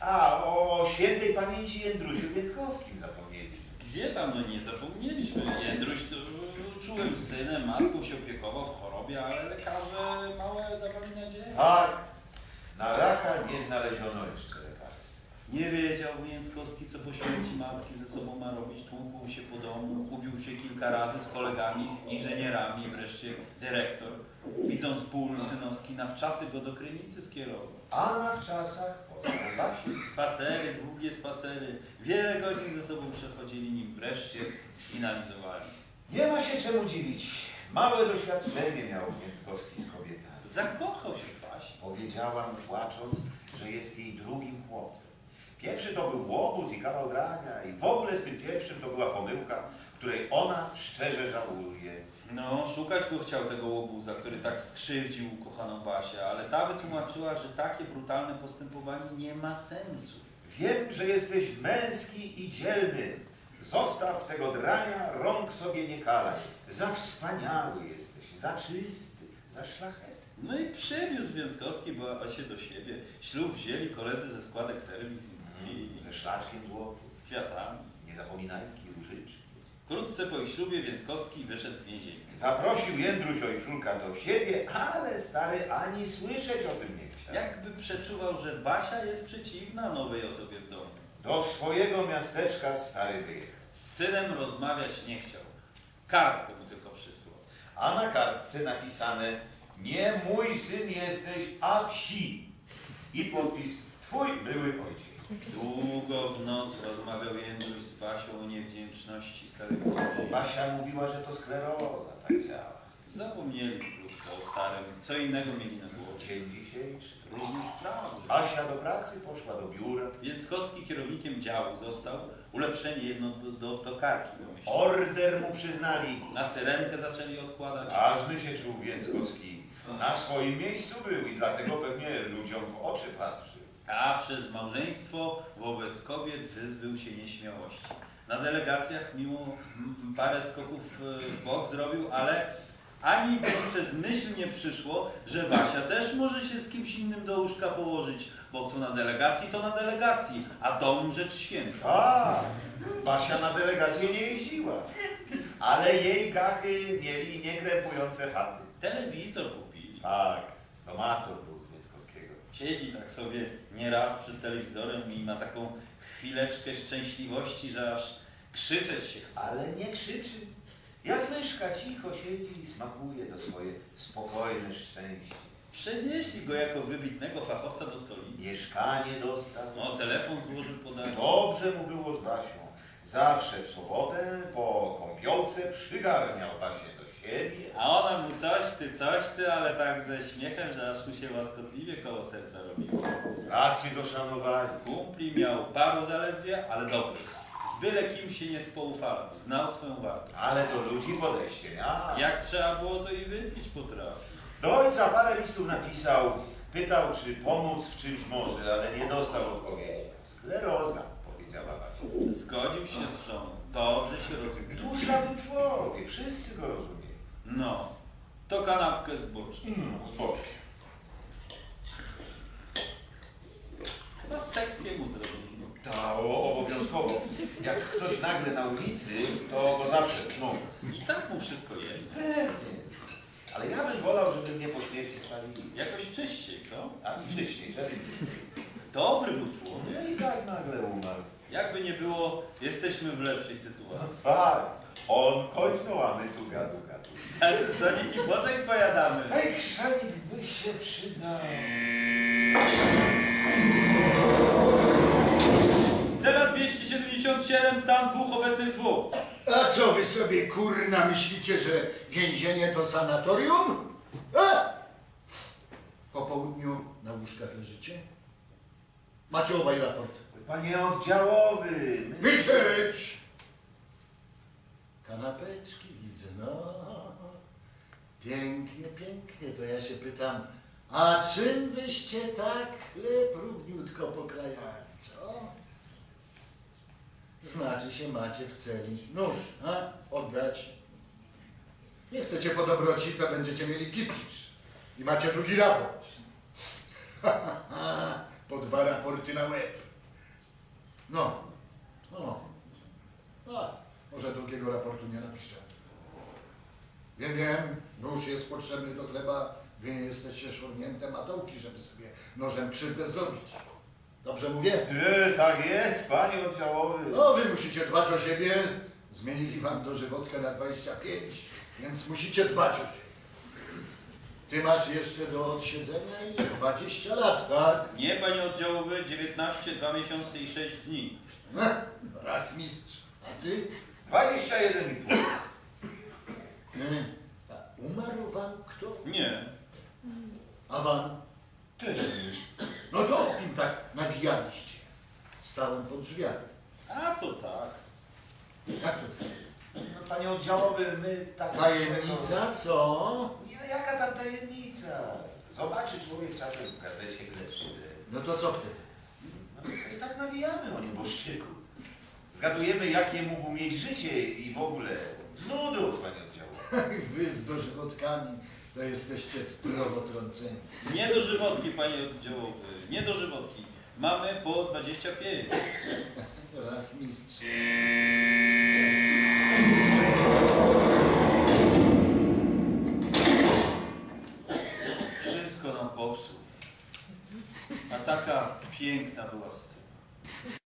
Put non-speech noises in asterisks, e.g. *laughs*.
A, o świętej pamięci Jędrusiu Więckowskim zapomnieliśmy. Gdzie tam, no nie zapomnieliśmy. Jędruś to czułym synem, matką się opiekował w chorobie, ale lekarze małe dawali nadzieję. Tak, na raka nie znaleziono jeszcze lekarstwa. Nie wiedział Więckowski, co po śmierci matki ze sobą ma robić. Tłukł się po domu, ubił się kilka razy z kolegami, inżynierami, wreszcie dyrektor. Widząc ból synowski, na wczasy go do Krynicy skierował. A na wczasach Spacery, długie spacery, wiele godzin ze sobą przechodzili, nim wreszcie sfinalizowali. Nie ma się czemu dziwić. Małe doświadczenie miał Więckowski z kobietami. Zakochał się w Basi. Powiedziałam płacząc, że jest jej drugim chłopcem. Pierwszy to był łobuz i kawał drania i w ogóle z tym pierwszym to była pomyłka, której ona szczerze żałuje. No, szukać go chciał tego łobuza, który tak skrzywdził ukochaną Basię, ale ta wytłumaczyła, że takie brutalne postępowanie nie ma sensu. Wiem, że jesteś męski i dzielny. Zostaw tego drania, rąk sobie nie kalaj. Za wspaniały jesteś, za czysty, za szlachetny. No i przywiózł Więckowski Basię do siebie. Ślub wzięli koledzy ze składek serwis i Ze szlaczkiem złotym. z kwiatami. Nie zapominajki, różyczki. Wkrótce po ich ślubie Więckowski wyszedł z więzienia. Zaprosił Jędruś ojczulka do siebie, ale stary ani słyszeć o tym nie chciał. Jakby przeczuwał, że Basia jest przeciwna nowej osobie w domu. Do swojego miasteczka stary wyjechał. Z synem rozmawiać nie chciał. Kartkę mu tylko przysłał. A na kartce napisane nie mój syn jesteś, a psi. I podpis twój były ojciec. Długo w noc rozmawiał Jędruś z Basią o niewdzięczności starego mężczyzny. Basia mówiła, że to skleroza tak działa. Zapomnieli wkrótce o starym. Co innego mieli na głowie. Dzień dzisiejszy. Różne sprawy. Basia do pracy poszła do biura. Więckowski kierownikiem działu został. Ulepszenie jedno do, do tokarki wymyślił. Order mu przyznali. Na syrenkę zaczęli odkładać. Ważny się czuł Więckowski. Na swoim miejscu był i dlatego pewnie ludziom w oczy patrzy. A przez małżeństwo wobec kobiet wyzbył się nieśmiałości. Na delegacjach mimo parę skoków e, w bok zrobił, ale ani przez myśl nie przyszło, że Basia też może się z kimś innym do łóżka położyć, bo co na delegacji, to na delegacji, a dom rzecz święta. A, Basia na delegację nie jeździła. Ale jej gachy mieli niekrępujące chaty. Telewizor kupili. Tak, domator był z Więckowskiego. Siedzi tak sobie nieraz przed telewizorem i ma taką chwileczkę szczęśliwości, że aż krzyczeć się chce. Ale nie krzyczy. Jak myszka cicho siedzi i smakuje to swoje spokojne szczęście. Przenieśli go jako wybitnego fachowca do stolicy. Mieszkanie dostał. No, telefon złożył podanie. Dobrze mu było z Basią. Zawsze w sobotę po kąpielce przygarniał Basię do A ona mu coś ty, coś ty, ale tak ze śmiechem, że aż mu się łaskotliwie koło serca robiło. Pracy go szanowali. Kumpli miał paru zaledwie, ale dobrych. Z byle kim się nie spoufalał, znał swoją wartość. Ale do ludzi podejście miał. Jak trzeba było, to i wypić potrafi. Do ojca parę listów napisał. Pytał, czy pomóc w czymś może, ale nie dostał odpowiedzi. Skleroza, powiedziała Basia. Zgodził się z żoną. Dobrze się rozumie. Dusza był człowiek, wszyscy go rozumieją. No, to kanapkę z boczkiem. No, z boczkiem. Chyba sekcję mu zrobili. To obowiązkowo. Jak ktoś nagle na ulicy, to go zawsze no. I tak mu wszystko jedno. Pewnie. Ale ja bym wolał, żeby mnie po śmierci spalili. Jakoś czyściej, co? A czyściej, żeby Dobry był człowiek. Ja i tak nagle umarł. Jakby nie było, jesteśmy w lepszej No sytuacji. tak. On koźnął, a my tu gadu gadu. Ale co, Sonik i boczek pojadamy. Ej, chrzalik by się przydał. Cela 277, stan dwóch, obecnych dwóch. A co wy sobie kurna myślicie, że więzienie to sanatorium? E? Po południu na łóżkach leżycie? Macie obaj raport. Panie oddziałowy, my... Kanapeczki widzę, no. Pięknie, pięknie, to ja się pytam, a czym wyście tak chleb równiutko pokrajali, co? Znaczy się macie w celi nóż, a? Oddać. Nie chcecie po dobroci, to będziecie mieli kipisz. I macie drugi raport. *laughs* po dwa raporty na łeb. No, no, a, może drugiego raportu nie napiszę. Wiem, wiem, nóż jest potrzebny do chleba, wy nie jesteście szurnięte matołki, żeby sobie nożem krzywdę zrobić. Dobrze mówię? Ty, tak jest, panie oddziałowy. No, wy musicie dbać o siebie, zmienili wam dożywotkę na 25, więc musicie dbać o siebie. Ty masz jeszcze do odsiedzenia i 20 lat, tak? Nie, panie oddziałowy, 19, 2 miesiące i 6 dni. Heh, Brak mistrz. A ty? 21 i pół. Nie. A umarł wam kto? Nie. A wam? Też nie. No to o kim tak nawijaliście? Stałem pod drzwiami. A to tak. Jak to? No, panie oddziałowy, my tak... Tajemnica, co? Tajemnica? Zobaczy człowiek czasem w gazecie Glebszyny. No to co wtedy? No, I tak nawijamy o nieboszczyku. Zgadujemy, jakie mógł mieć życie i w ogóle. Z nudów, panie oddziałowy. Wy z dożywotkami to jesteście zdrowo trąceni. Nie do żywotki, panie oddziałowy. Nie do żywotki. Mamy po 25. Rachmistrz.